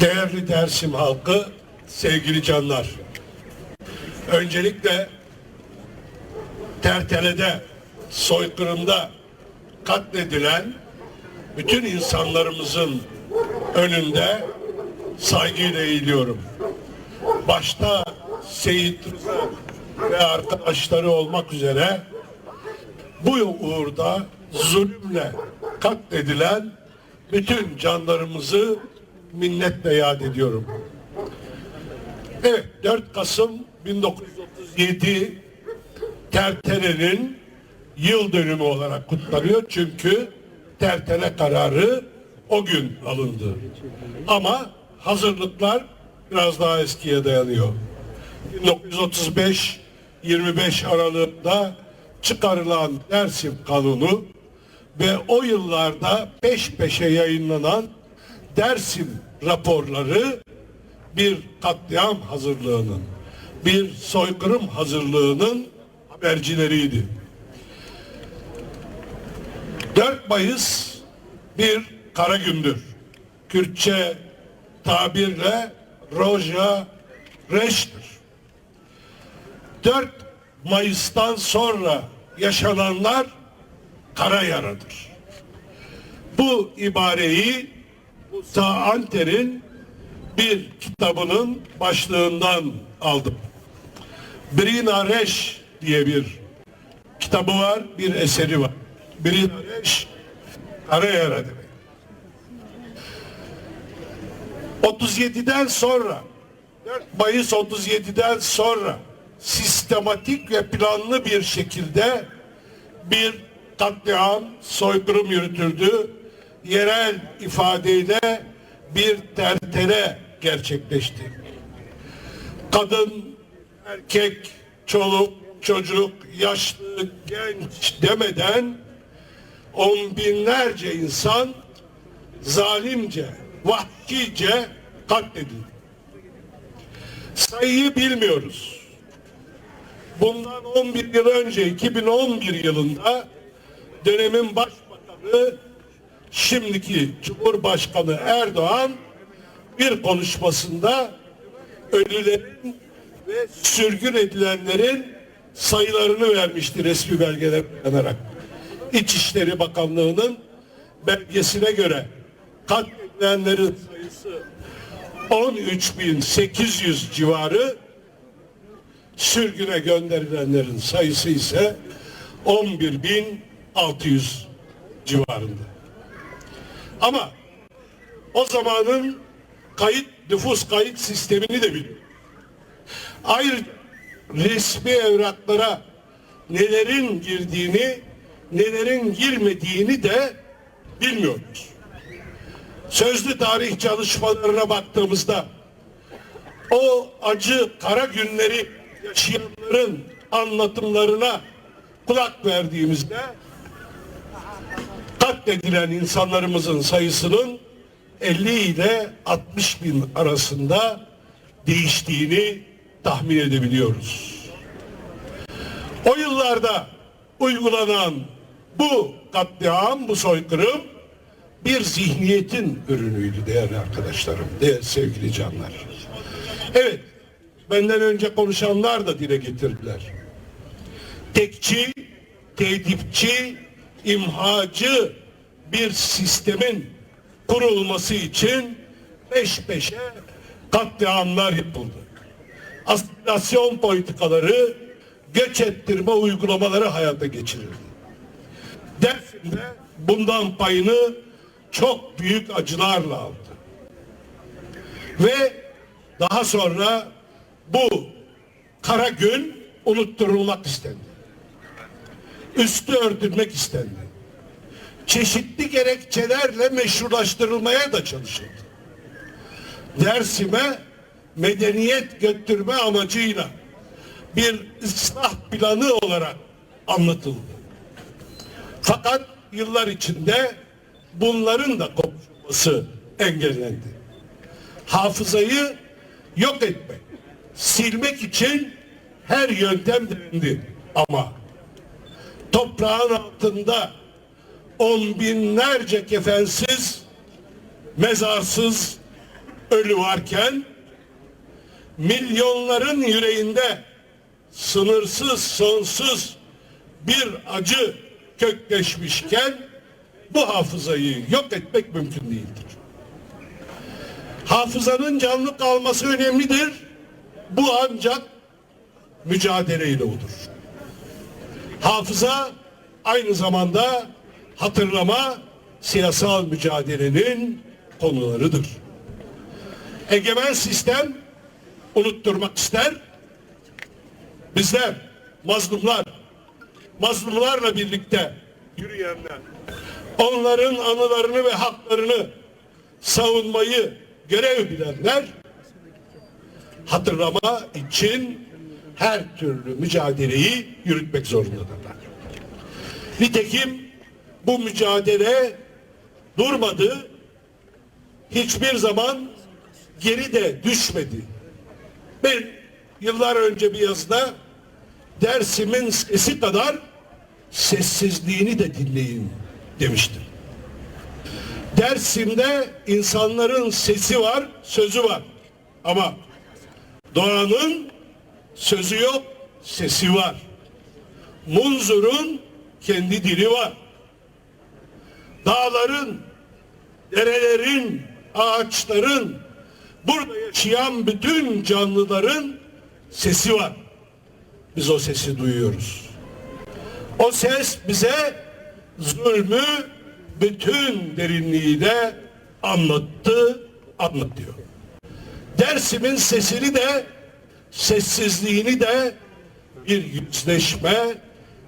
Değerli Dersim halkı, sevgili canlar. Öncelikle Tertele'de, soykırımda katledilen bütün insanlarımızın önünde saygıyla eğiliyorum. Başta Seyit Rıza ve arkadaşları olmak üzere bu uğurda zulümle katledilen bütün canlarımızı minnetle yad ediyorum. Evet 4 Kasım 1937 Tertele'nin yıl dönümü olarak kutlanıyor çünkü Tertele kararı o gün alındı. Ama hazırlıklar biraz daha eskiye dayanıyor. 1935 25 Aralık'ta çıkarılan Dersim Kanunu ve o yıllarda peş peşe yayınlanan Dersim raporları bir katliam hazırlığının, bir soykırım hazırlığının habercileriydi. 4 Mayıs bir kara gündür. Kürtçe tabirle Roja Reş'tir. 4 Mayıs'tan sonra yaşananlar kara yaradır. Bu ibareyi Musa Anter'in bir kitabının başlığından aldım. Brina Reş diye bir kitabı var, bir eseri var. Brina Reş, kara yara demek. 37'den sonra 4 Mayıs 37'den sonra sistematik ve planlı bir şekilde bir katliam, soykırım yürütüldü. Yerel ifadeyle bir tertele gerçekleşti. Kadın, erkek, çoluk, çocuk, yaşlı, genç demeden on binlerce insan zalimce, vahşice katledildi. Sayıyı bilmiyoruz. Bundan 11 yıl önce 2011 yılında dönemin başbakanı şimdiki Cumhurbaşkanı Erdoğan bir konuşmasında ölülerin ve sürgün edilenlerin sayılarını vermişti resmi belgeler dayanarak. İçişleri Bakanlığı'nın belgesine göre katledilenlerin sayısı 13.800 civarı sürgüne gönderilenlerin sayısı ise 11.600 civarında. Ama o zamanın kayıt nüfus kayıt sistemini de biliyor. Ayrıca resmi evraklara nelerin girdiğini, nelerin girmediğini de bilmiyoruz. Sözlü tarih çalışmalarına baktığımızda o acı kara günleri yaşayanların anlatımlarına kulak verdiğimizde katledilen insanlarımızın sayısının 50 ile 60 bin arasında değiştiğini tahmin edebiliyoruz. O yıllarda uygulanan bu katliam, bu soykırım bir zihniyetin ürünüydü değerli arkadaşlarım, değerli sevgili canlar. Evet, benden önce konuşanlar da dile getirdiler. Tekçi, tedipçi, imhacı bir sistemin kurulması için peş peşe katliamlar yapıldı. Asimilasyon politikaları, göç ettirme uygulamaları hayata geçirildi. Dersim'de bundan payını çok büyük acılarla aldı. Ve daha sonra bu kara gün unutturulmak istendi. Üstü örtülmek istendi. Çeşitli gerekçelerle meşrulaştırılmaya da çalışıldı. Dersim'e medeniyet götürme amacıyla bir ıslah planı olarak anlatıldı. Fakat yıllar içinde bunların da konuşulması engellendi. Hafızayı yok etmek, silmek için her yöntem denendi ama toprağın altında on binlerce kefensiz, mezarsız, ölü varken milyonların yüreğinde sınırsız sonsuz bir acı kökleşmişken bu hafızayı yok etmek mümkün değildir. Hafızanın canlı kalması önemlidir. Bu ancak mücadeleyle olur. Hafıza aynı zamanda hatırlama siyasal mücadelenin konularıdır. Egemen sistem unutturmak ister. Bizler mazlumlar, mazlumlarla birlikte yürüyenler, onların anılarını ve haklarını savunmayı görev bilenler hatırlama için her türlü mücadeleyi yürütmek zorundadırlar. Nitekim bu mücadele durmadı, hiçbir zaman geri de düşmedi. Ben yıllar önce bir yazıda Dersim'in sesi kadar sessizliğini de dinleyin demiştim. Dersim'de insanların sesi var, sözü var. Ama doğanın sözü yok, sesi var. Munzur'un kendi dili var. Dağların, derelerin, ağaçların, burada yaşayan bütün canlıların sesi var. Biz o sesi duyuyoruz. O ses bize zulmü bütün derinliğiyle anlattı, anlatıyor. Dersimin sesini de sessizliğini de bir yüzleşme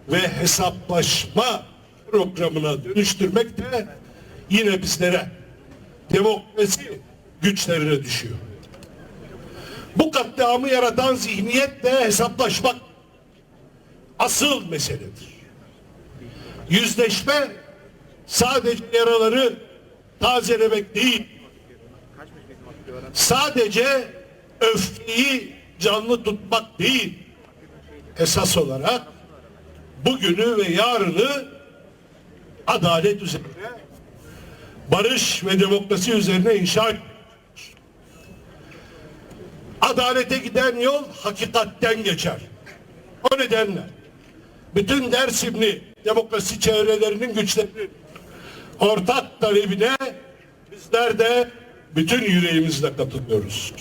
ve hesaplaşma programına dönüştürmek de yine bizlere demokrasi güçlerine düşüyor. Bu katliamı yaratan zihniyetle hesaplaşmak asıl meseledir. Yüzleşme sadece yaraları tazelemek değil, sadece öfkeyi canlı tutmak değil, esas olarak bugünü ve yarını adalet üzerine, barış ve demokrasi üzerine inşa etmek. Adalete giden yol hakikatten geçer. O nedenle bütün Dersimli demokrasi çevrelerinin güçlerinin ortak talebine bizler de bütün yüreğimizle katılıyoruz.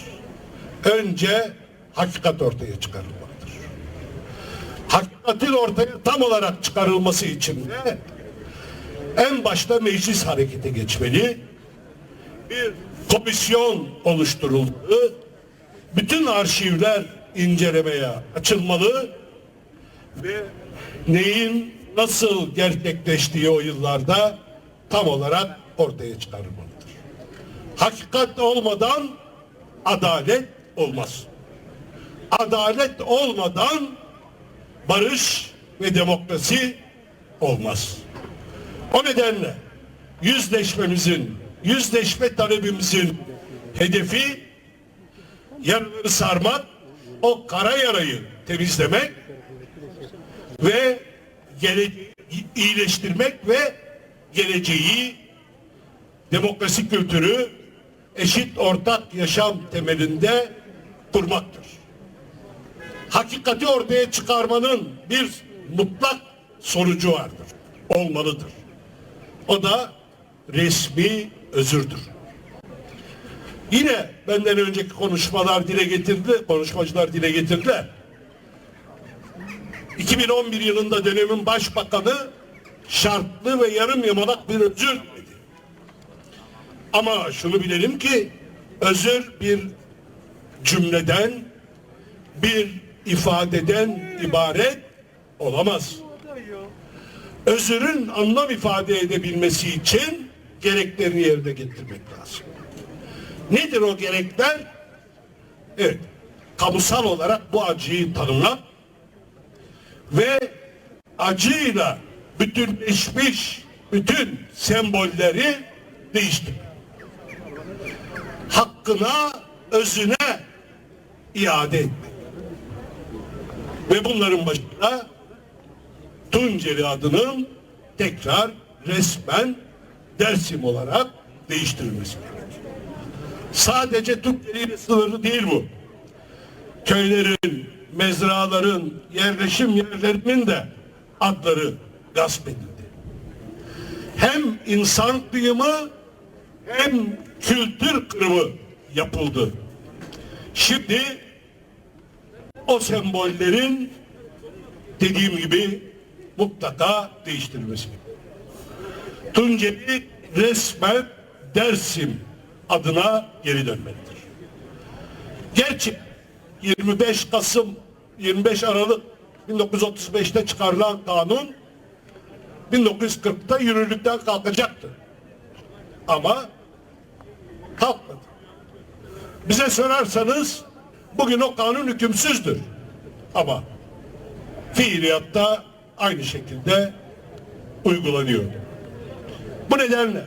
Önce hakikat ortaya çıkarılmalıdır. Hakikatin ortaya tam olarak çıkarılması için de en başta meclis harekete geçmeli. Bir komisyon oluşturuldu. Bütün arşivler incelemeye açılmalı ve neyin nasıl gerçekleştiği o yıllarda tam olarak ortaya çıkarılmalıdır. Hakikat olmadan adalet olmaz. Adalet olmadan barış ve demokrasi olmaz. O nedenle yüzleşmemizin, yüzleşme talebimizin hedefi yaraları sarmak, o kara yarayı temizlemek ve geleceği iyileştirmek ve geleceği demokrasi kültürü eşit ortak yaşam temelinde kurmaktır. Hakikati ortaya çıkarmanın bir mutlak sonucu vardır. Olmalıdır. O da resmi özürdür. Yine benden önceki konuşmalar dile getirdi, konuşmacılar dile getirdiler. 2011 yılında dönemin başbakanı şartlı ve yarım yamalak bir özür diledi. Ama şunu bilelim ki özür bir cümleden, bir ifadeden ibaret olamaz. Özürün anlam ifade edebilmesi için gereklerini yerine getirmek lazım. Nedir o gerekler? Evet, kamusal olarak bu acıyı tanımlamak ve acıyla bütünleşmiş bütün sembolleri değiştir. Hakkına, özüne iade etmek. Ve bunların başında Tunceli adının tekrar resmen Dersim olarak değiştirilmesi gerekiyor. Sadece Türkleriyle sınırlı değil bu. Köylerin, mezraların, yerleşim yerlerinin de adları gasp edildi. Hem insan kıyımı hem kültür kırımı yapıldı. Şimdi o sembollerin dediğim gibi mutlaka değiştirilmesi. Tunceli resmen Dersim adına geri dönmelidir. Gerçi 25 Kasım 25 Aralık 1935'te çıkarılan kanun 1940'ta yürürlükten kalkacaktı. Ama kalkmadı. Bize sorarsanız bugün o kanun hükümsüzdür. Ama fiiliyatta aynı şekilde uygulanıyor. Bu nedenle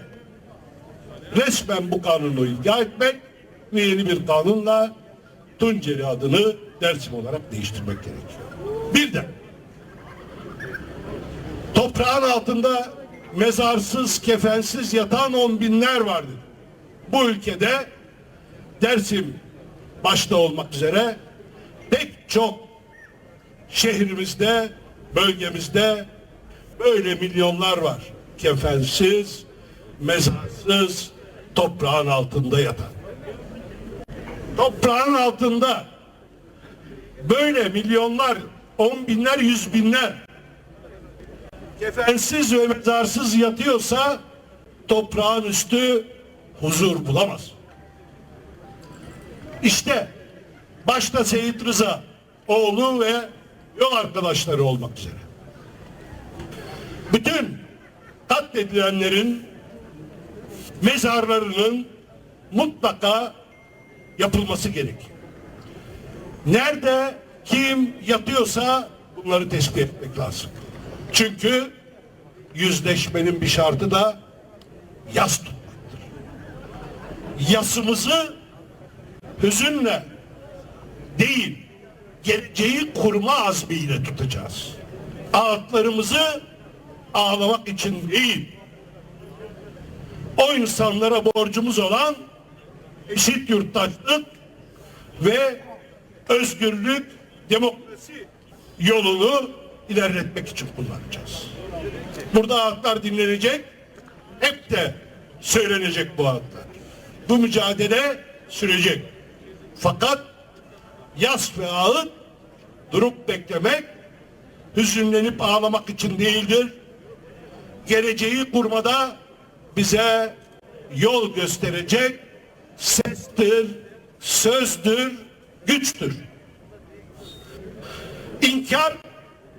resmen bu kanunu ilga etmek ve yeni bir kanunla Tunceli adını Dersim olarak değiştirmek gerekiyor. Bir de toprağın altında mezarsız, kefensiz yatan on binler vardır. Bu ülkede Dersim başta olmak üzere pek çok şehrimizde, bölgemizde böyle milyonlar var. Kefensiz, mezarsız, toprağın altında yatan. Toprağın altında böyle milyonlar, on binler, yüz binler kefensiz ve mezarsız yatıyorsa toprağın üstü huzur bulamaz. İşte başta Seyit Rıza oğlu ve yol arkadaşları olmak üzere. Bütün katledilenlerin mezarlarının mutlaka yapılması gerekiyor. Nerede kim yatıyorsa bunları tespit etmek lazım. Çünkü yüzleşmenin bir şartı da yas tutmaktır. Yasımızı hüzünle değil, geleceği kurma azmiyle tutacağız. Ağıtlarımızı ağlamak için değil, o insanlara borcumuz olan eşit yurttaşlık ve özgürlük, demokrasi yolunu ilerletmek için kullanacağız. Burada ağıtlar dinlenecek, hep de söylenecek bu ağıtlar. Bu mücadele sürecek. Fakat yas ve ağıt durup beklemek, hüzünlenip ağlamak için değildir. Geleceği kurmada bize yol gösterecek sestir, sözdür, güçtür. İnkar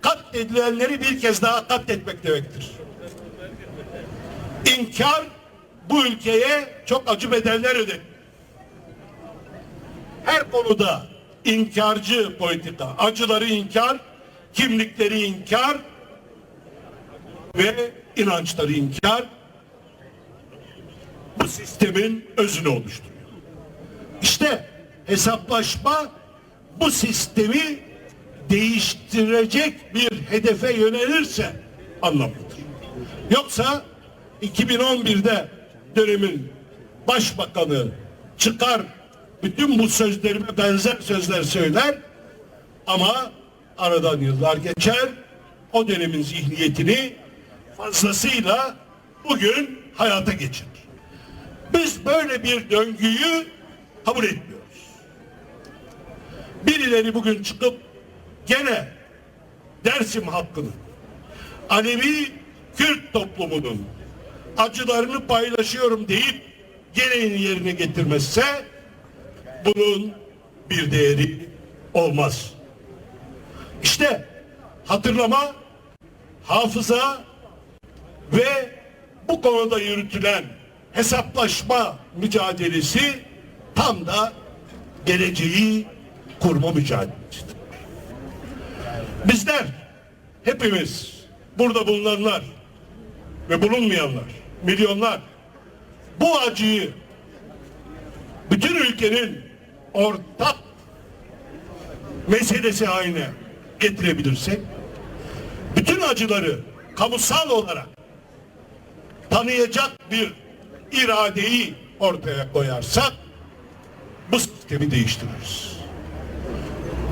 katledilenleri bir kez daha katletmek demektir. İnkar bu ülkeye çok acı bedeller ödedi. Her konuda inkarcı politika, acıları inkar, kimlikleri inkar ve inançları inkar bu sistemin özünü oluşturuyor. İşte hesaplaşma bu sistemi değiştirecek bir hedefe yönelirse anlamlıdır. Yoksa 2011'de dönemin başbakanı çıkar bütün bu sözlerime benzer sözler söyler ama aradan yıllar geçer o dönemin zihniyetini fazlasıyla bugün hayata geçirir. Biz böyle bir döngüyü kabul etmiyoruz. Birileri bugün çıkıp gene Dersim hakkını Alevi Kürt toplumunun acılarını paylaşıyorum deyip gereğini yerine getirmezse bunun bir değeri olmaz. İşte hatırlama, hafıza ve bu konuda yürütülen hesaplaşma mücadelesi tam da geleceği kurma mücadelesidir. Bizler hepimiz burada bulunanlar ve bulunmayanlar milyonlar bu acıyı bütün ülkenin ortak meselesi haline getirebilirsek bütün acıları kamusal olarak tanıyacak bir iradeyi ortaya koyarsak bu sistemi değiştiririz.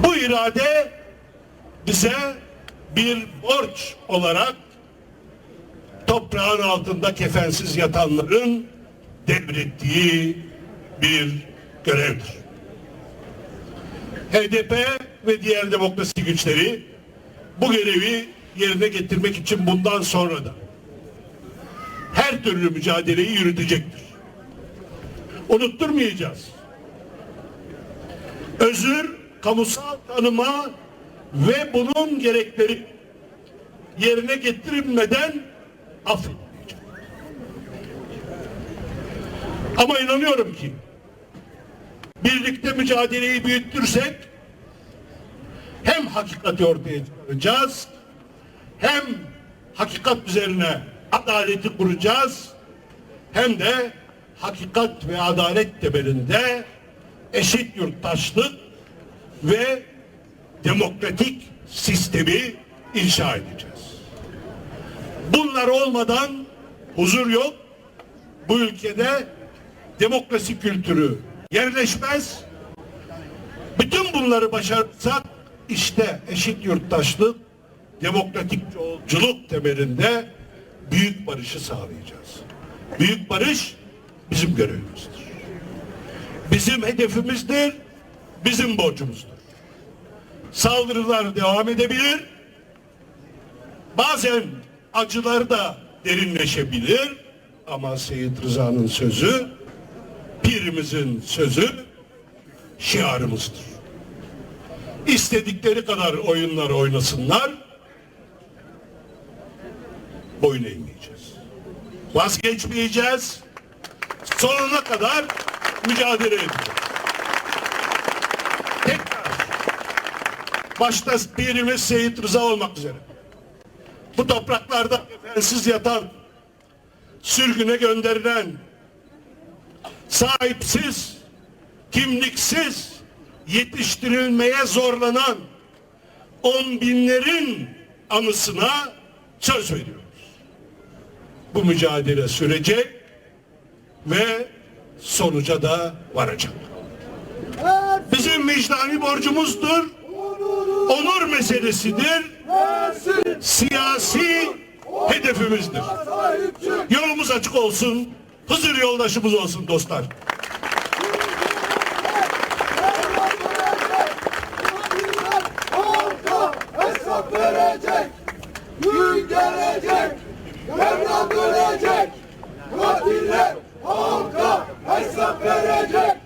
Bu irade bize bir borç olarak toprağın altında kefensiz yatanların devrettiği bir görevdir. HDP ve diğer demokrasi güçleri bu görevi yerine getirmek için bundan sonra da her türlü mücadeleyi yürütecektir. Unutturmayacağız. Özür, kamusal tanıma ve bunun gerekleri yerine getirilmeden affedilmeyecek. Ama inanıyorum ki birlikte mücadeleyi büyütürsek hem hakikati ortaya çıkaracağız hem hakikat üzerine adaleti kuracağız hem de hakikat ve adalet temelinde eşit yurttaşlık ve demokratik sistemi inşa edeceğiz. Bunlar olmadan huzur yok. Bu ülkede demokrasi kültürü yerleşmez. Bütün bunları başarırsak işte eşit yurttaşlık, demokratik yolculuk temelinde büyük barışı sağlayacağız. Büyük barış bizim görevimizdir. Bizim hedefimizdir, bizim borcumuzdur. Saldırılar devam edebilir. Bazen acılar da derinleşebilir. Ama Seyit Rıza'nın sözü, pirimizin sözü şiarımızdır. İstedikleri kadar oyunlar oynasınlar. Boyun eğmeyeceğiz. Vazgeçmeyeceğiz. Sonuna kadar mücadele edeceğiz. Tekrar başta birimiz Seyit Rıza olmak üzere bu topraklarda efensiz yatan sürgüne gönderilen sahipsiz kimliksiz yetiştirilmeye zorlanan on binlerin anısına söz veriyoruz. Bu mücadele sürecek ve sonuca da varacak. Bizim vicdani borcumuzdur. Onur meselesidir. Siyasi hedefimizdir. Yolumuz açık olsun. Hızır yoldaşımız olsun dostlar. Gün gelecek. Katiller halka hesap verecek.